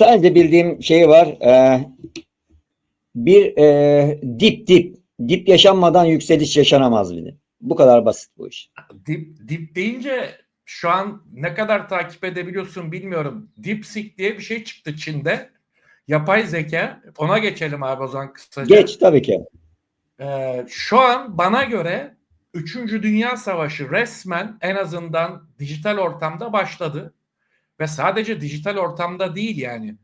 Sadece bildiğim şey var. e, bir e, dip dip. Dip yaşanmadan yükseliş yaşanamaz bir de. Bu kadar basit bu iş. Dip, dip deyince şu an ne kadar takip edebiliyorsun bilmiyorum. DeepSeek diye bir şey çıktı Çin'de. Yapay zeka. Ona geçelim abi o zaman kısaca. Geç tabii ki. Ee, şu an bana göre 3. Dünya Savaşı resmen en azından dijital ortamda başladı. Ve sadece dijital ortamda değil yani.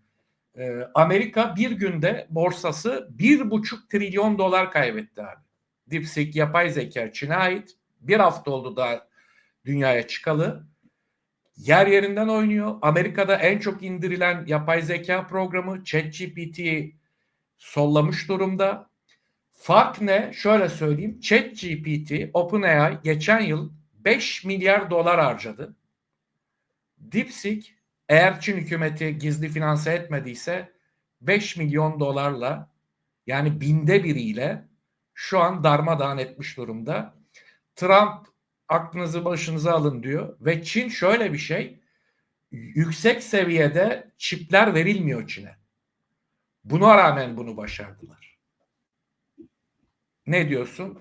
Ee, Amerika bir günde borsası bir buçuk trilyon dolar kaybetti abi. DeepSeek yapay zeka Çin'e ait. Bir hafta oldu daha dünyaya çıkalı. Yer yerinden oynuyor. Amerika'da en çok indirilen yapay zeka programı ChatGPT'yi sollamış durumda. Fark ne? Şöyle söyleyeyim. ChatGPT, OpenAI geçen yıl 5 milyar dolar harcadı. DeepSeek eğer Çin hükümeti gizli finanse etmediyse 5 milyon dolarla yani binde biriyle şu an darmadağın etmiş durumda. Trump aklınızı başınıza alın diyor ve Çin şöyle bir şey yüksek seviyede çipler verilmiyor Çin'e. Buna rağmen bunu başardılar. Ne diyorsun?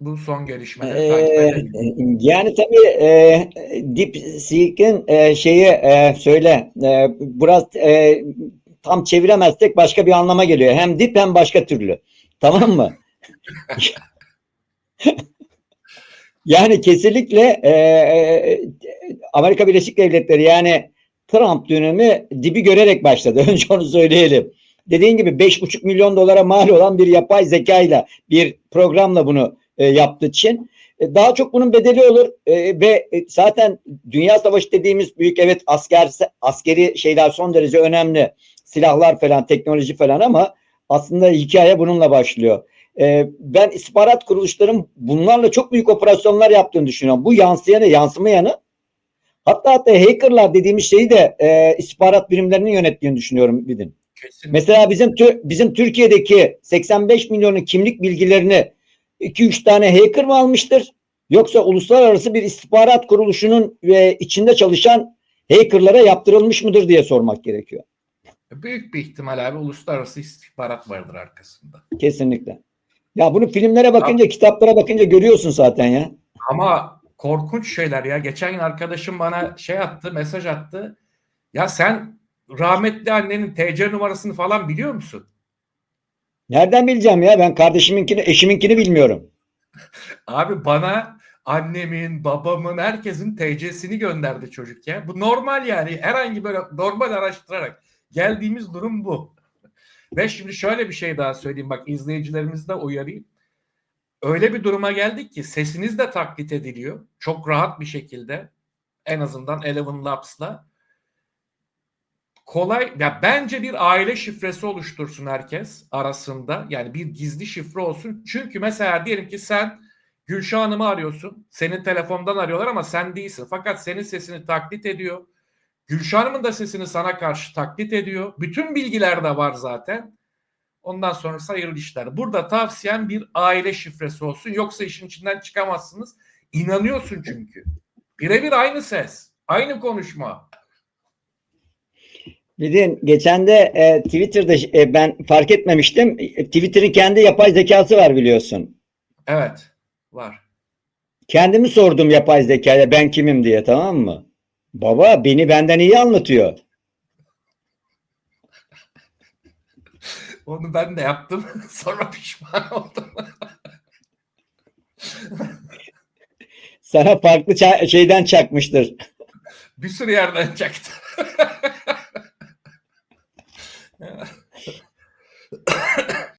Bu son gelişmeleri takip Ee, edelim. yani tabii e, DeepSeek'in e, şeyi e, söyle e, biraz e, tam çeviremezsek başka bir anlama geliyor. Hem dip hem başka türlü. Tamam mı? yani kesinlikle e, e, Amerika Birleşik Devletleri yani Trump dönemi dibi görerek başladı. Önce onu söyleyelim. Dediğin gibi 5,5 milyon dolara mal olan bir yapay zekayla bir programla bunu e, yaptı Çin. E, daha çok bunun bedeli olur E, ve e, zaten Dünya Savaşı dediğimiz büyük evet asker askeri şeyler son derece önemli silahlar falan teknoloji falan ama aslında hikaye bununla başlıyor. E, ben istihbarat kuruluşların bunlarla çok büyük operasyonlar yaptığını düşünüyorum. Bu yansıyanı yansımayanı hatta hatta hackerlar dediğimiz şeyi de e, istihbarat birimlerinin yönettiğini düşünüyorum bilin. Kesinlikle. Mesela bizim bizim Türkiye'deki 85 milyonun kimlik bilgilerini 2-3 tane hacker mı almıştır? Yoksa uluslararası bir istihbarat kuruluşunun ve içinde çalışan hackerlara yaptırılmış mıdır diye sormak gerekiyor. Büyük bir ihtimal abi uluslararası istihbarat vardır arkasında. Kesinlikle. Ya bunu filmlere bakınca, kitaplara bakınca görüyorsun zaten ya. Ama korkunç şeyler ya. Geçen gün arkadaşım bana şey attı, mesaj attı. Ya sen rahmetli annenin TC numarasını falan biliyor musun? Nereden bileceğim ya? Ben kardeşiminkini, eşiminkini bilmiyorum. Abi bana annemin, babamın, herkesin TC'sini gönderdi çocuk ya. Bu normal yani. Herhangi böyle normal araştırarak geldiğimiz durum bu. Ve şimdi şöyle bir şey daha söyleyeyim. Bak izleyicilerimizi de uyarayım. Öyle bir duruma geldik ki sesiniz de taklit ediliyor. Çok rahat bir şekilde. En azından Eleven Labs'la. Kolay ya bence bir aile şifresi oluştursun herkes arasında. Yani bir gizli şifre olsun. Çünkü mesela diyelim ki sen Gülşah Hanım'ı arıyorsun. Senin telefondan arıyorlar ama sen değilsin. Fakat senin sesini taklit ediyor. Gülşah Hanım'ın da sesini sana karşı taklit ediyor. Bütün bilgiler de var zaten. Ondan sonrası hayırlı işler. Burada tavsiyem bir aile şifresi olsun. Yoksa işin içinden çıkamazsınız. İnanıyorsun çünkü. Birebir aynı ses. Aynı konuşma. Bilin geçen de e, Twitter'da e, ben fark etmemiştim. E, Twitter'ın kendi yapay zekası var biliyorsun. Evet. Var. Kendimi sordum yapay zekaya ben kimim diye tamam mı? Baba beni benden iyi anlatıyor. Onu ben de yaptım. Sonra pişman oldum. Sana farklı ça- şeyden çakmıştır. Bir sürü yerden çaktı. Yeah.